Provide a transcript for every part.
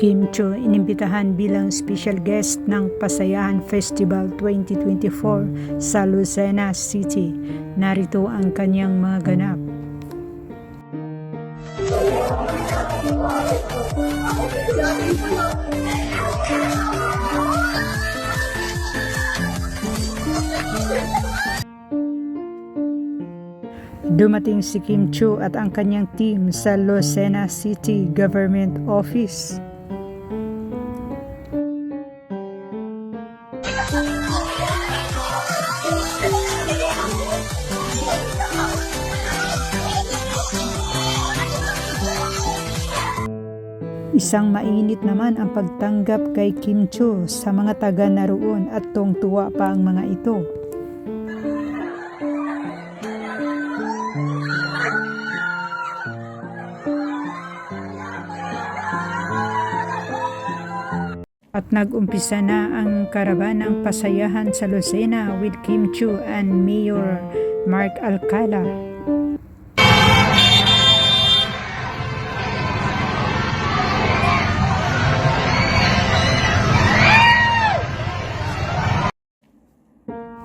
Kim Cho inimbitahan bilang special guest ng Pasayahan Festival 2024 sa Lucena City. Narito ang kanyang mga ganap. Dumating si Kim Cho at ang kanyang team sa Lucena City Government Office. Isang mainit naman ang pagtanggap kay Kim Cho sa mga taga naroon at tungtuwa pa ang mga ito. At nag-umpisa na ang karabanang pasayahan sa Lucena with Kim Chu and Mayor Mark Alcala.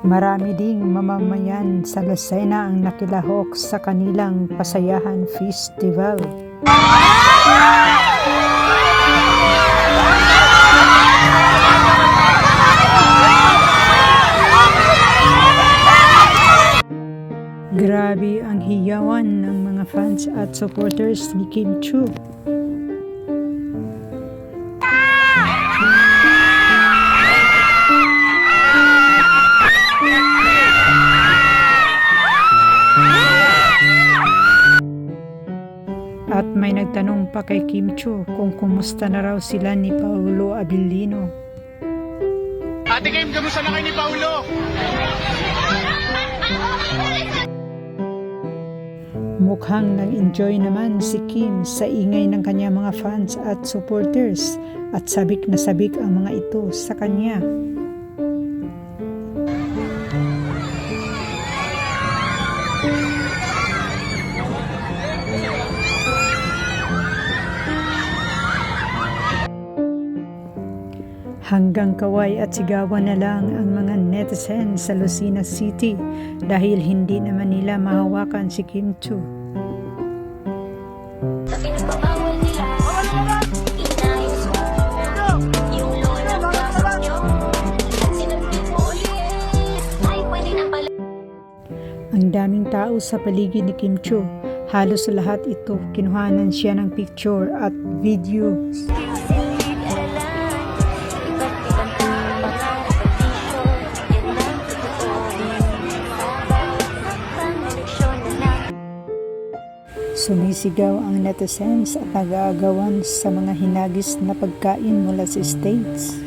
Marami ding mamamayan sa Lucena ang nakilahok sa kanilang pasayahan festival. Grabe ang hiyawan ng mga fans at supporters ni Kim Chu. At may nagtanong pa kay Kim Chu kung kumusta na raw sila ni Paulo Abilino. Ate Kim, kamusta na kayo ni Paulo? Mukhang nag-enjoy naman si Kim sa ingay ng kanya mga fans at supporters at sabik na sabik ang mga ito sa kanya. Hanggang kaway at sigawan na lang ang mga netizens sa Lucena City dahil hindi naman nila mahawakan si Kim Chu. Ang daming tao sa paligid ni Kim Chu. Halos lahat ito kinuhanan siya ng picture at video. Sumisigaw ang netizens at nag-aagawan sa mga hinagis na pagkain mula sa States.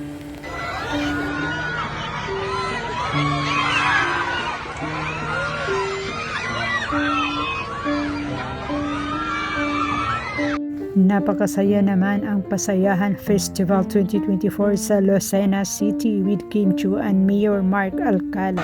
Napakasaya naman ang Pasayahan Festival 2024 sa Lucena City with Kim Chu and Mayor Mark Alcala.